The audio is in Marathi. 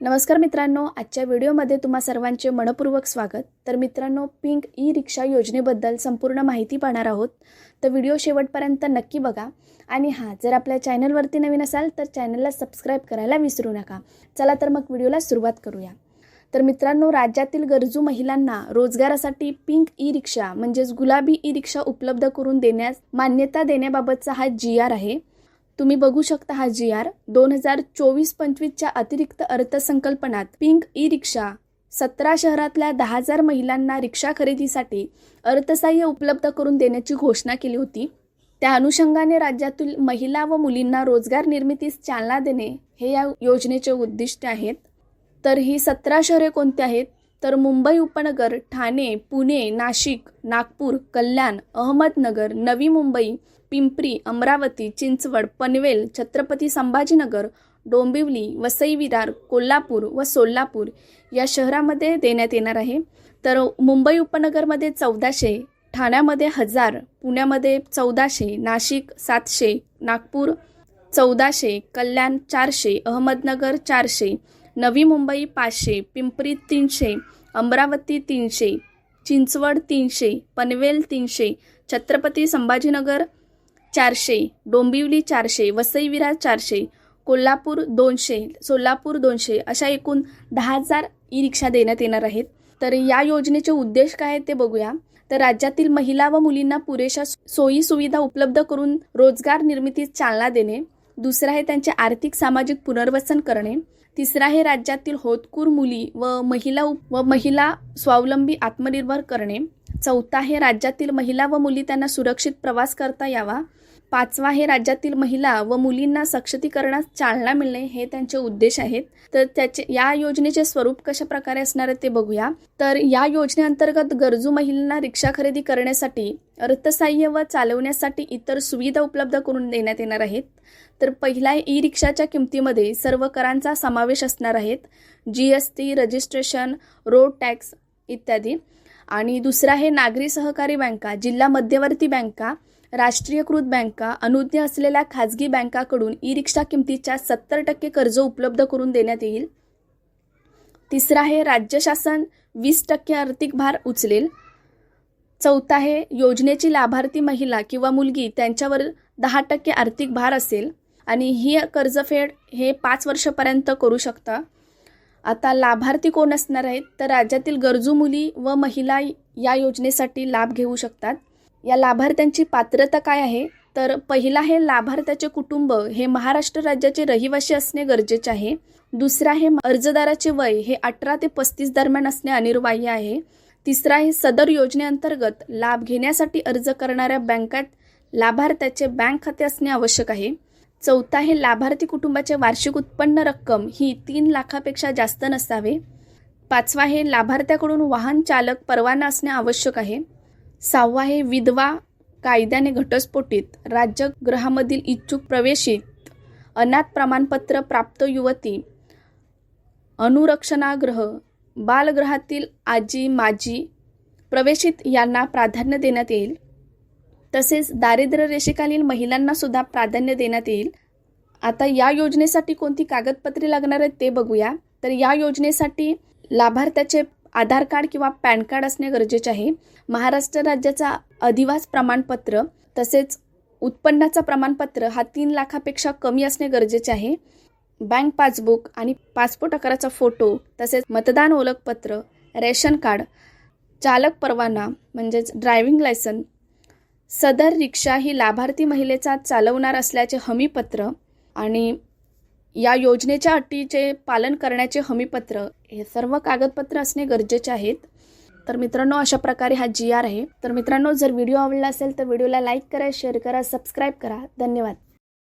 नमस्कार मित्रांनो आजच्या व्हिडिओमध्ये तुम्हा सर्वांचे मनपूर्वक स्वागत. तर मित्रांनो पिंक ई रिक्षा योजनेबद्दल संपूर्ण माहिती पाहणार आहोत. तर व्हिडिओ शेवटपर्यंत नक्की बघा. आणि हां जर आपल्या चॅनलवरती नवीन असाल तर चॅनलला सबस्क्राईब करायला विसरू नका. चला तर मग व्हिडिओला सुरुवात करूया. तर मित्रांनो राज्यातील गरजू महिलांना रोजगारासाठी पिंक ई रिक्षा म्हणजेच गुलाबी ई रिक्षा उपलब्ध करून देण्यास मान्यता देण्याबाबतचा हा जी आर आहे. तुम्ही बघू शकता हा जी आर. दोन हजार चोवीस पंचवीसच्या अतिरिक्त अर्थसंकल्पनात पिंक ई रिक्षा सतरा शहरातल्या दहा हजार महिलांना रिक्षा खरेदीसाठी अर्थसहाय्य उपलब्ध करून देण्याची घोषणा केली होती. त्या अनुषंगाने राज्यातील महिला व मुलींना रोजगार निर्मितीस चालना देणे हे या योजनेचे उद्दिष्ट आहेत. तर ही सतरा शहरे कोणती आहेत? तर मुंबई उपनगर ठाणे पुणे नाशिक नागपूर कल्याण अहमदनगर नवी मुंबई पिंपरी अमरावती चिंचवड पनवेल छत्रपती संभाजीनगर डोंबिवली वसई विरार कोल्हापूर व सोलापूर या शहरामध्ये देण्यात येणार आहे. तर मुंबई उपनगरमध्ये चौदाशे ठाण्यामध्ये हजार पुण्यामध्ये चौदाशे नाशिक सातशे नागपूर चौदाशे कल्याण चारशे अहमदनगर चारशे नवी मुंबई पाचशे पिंपरी तीनशे अमरावती तीनशे चिंचवड तीनशे पनवेल तीनशे छत्रपती संभाजीनगर चारशे डोंबिवली चारशे वसई विरार चारशे कोल्हापूर दोनशे सोलापूर दोनशे अशा एकूण दहा हजार ई रिक्षा देण्यात येणार आहेत. तर या योजनेचे उद्देश काय आहेत ते बघूया. तर राज्यातील महिला व मुलींना पुरेशा सोयी सुविधा उपलब्ध करून रोजगार निर्मितीस चालना देणे. दुसरं आहे त्यांचे आर्थिक सामाजिक पुनर्वसन करणे. तिसरा आहे राज्यातील होतकूर मुली व महिला व महिला स्वावलंबी आत्मनिर्भर करणे. चौथा आहे राज्यातील महिला व मुली त्यांना सुरक्षित प्रवास करता यावा. पाचवा हे राज्यातील महिला व मुलींना सक्षतीकरणास चालना मिळणे हे त्यांचे उद्देश आहेत. तर त्याचे या योजनेचे स्वरूप कशा प्रकारे असणार आहे ते बघूया. तर या योजनेअंतर्गत गरजू महिलांना रिक्षा खरेदी करण्यासाठी अर्थसहाय्य व चालवण्यासाठी इतर सुविधा उपलब्ध करून देण्यात येणार आहेत. तर पहिला ई रिक्षाच्या किमतीमध्ये सर्व करांचा समावेश असणार आहेत. G S T registration road tax इत्यादी. आणि दुसरा आहे नागरी सहकारी बँका जिल्हा मध्यवर्ती बँका. राष्ट्रीयकृत बँका अनुज्ञ असलेल्या खाजगी बँकाकडून ई रिक्षा किमतीच्या सत्तर टक्के कर्ज उपलब्ध करून देण्यात येईल. तिसरा आहे राज्य शासन वीस टक्के आर्थिक भार उचलेल. चौथा आहे योजनेची लाभार्थी महिला किंवा मुलगी त्यांच्यावर दहा टक्के आर्थिक भार असेल आणि ही कर्जफेड हे पाच वर्षापर्यंत करू शकता. आता लाभार्थी कोण असणार आहेत? तर राज्यातील गरजू मुली व महिला या योजनेसाठी लाभ घेऊ शकतात. या लाभार्थ्यांची पात्रता काय आहे? तर पहिला हे लाभार्थ्याचे कुटुंब हे महाराष्ट्र राज्याचे रहिवासी असणे गरजेचे आहे. दुसरा हे अर्जदाराचे वय हे अठरा ते पस्तीस दरम्यान असणे अनिवार्य आहे. तिसरा हे सदर योजनेअंतर्गत लाभ घेण्यासाठी अर्ज करणाऱ्या बँकात लाभार्थ्याचे बँक खाते असणे आवश्यक आहे. चौथा हे लाभार्थी कुटुंबाचे वार्षिक उत्पन्न रक्कम ही तीन लाखापेक्षा जास्त नसावे. पाचवा हे लाभार्थ्याकडून वाहन चालक परवाना असणे आवश्यक आहे. सहावा हे विधवा कायद्याने घटस्फोटित. राज्यगृहामधील इच्छुक प्रवेशित. अनाथ प्रमाणपत्र प्राप्त युवती. अनुरक्षणाग्रह. बालगृहातील आजी माजी प्रवेशित यांना प्राधान्य देण्यात येईल. तसेच दारिद्र्य रेषेखालील महिलांना सुद्धा प्राधान्य देण्यात येईल. आता या योजनेसाठी कोणती कागदपत्रे लागणार आहेत ते बघूया. तर या योजनेसाठी लाभार्थ्याचे आधार कार्ड किंवा पॅन कार्ड असणे गरजेचे आहे. महाराष्ट्र राज्याचा अधिवास प्रमाणपत्र तसेच उत्पन्नाचा प्रमाणपत्र हा तीन लाखापेक्षा कमी असणे गरजेचे आहे. बँक पासबुक आणि पासपोर्ट आकाराचा फोटो तसेच मतदान ओळखपत्र रेशन कार्ड चालक परवाना म्हणजेच ड्रायव्हिंग लायसन सदर रिक्षा ही लाभार्थी महिलेचा चालवणार असल्याचे हमीपत्र आणि या योजनेच्या अटीचे पालन करण्याचे हमीपत्र हे सर्व कागदपत्र असणे गरजेचे आहेत. तर मित्रांनो अशा प्रकारे हा जी आर आहे. तर मित्रांनो जर व्हिडिओ आवडला असेल तर व्हिडिओला लाईक करा शेअर करा सबस्क्राईब करा. धन्यवाद.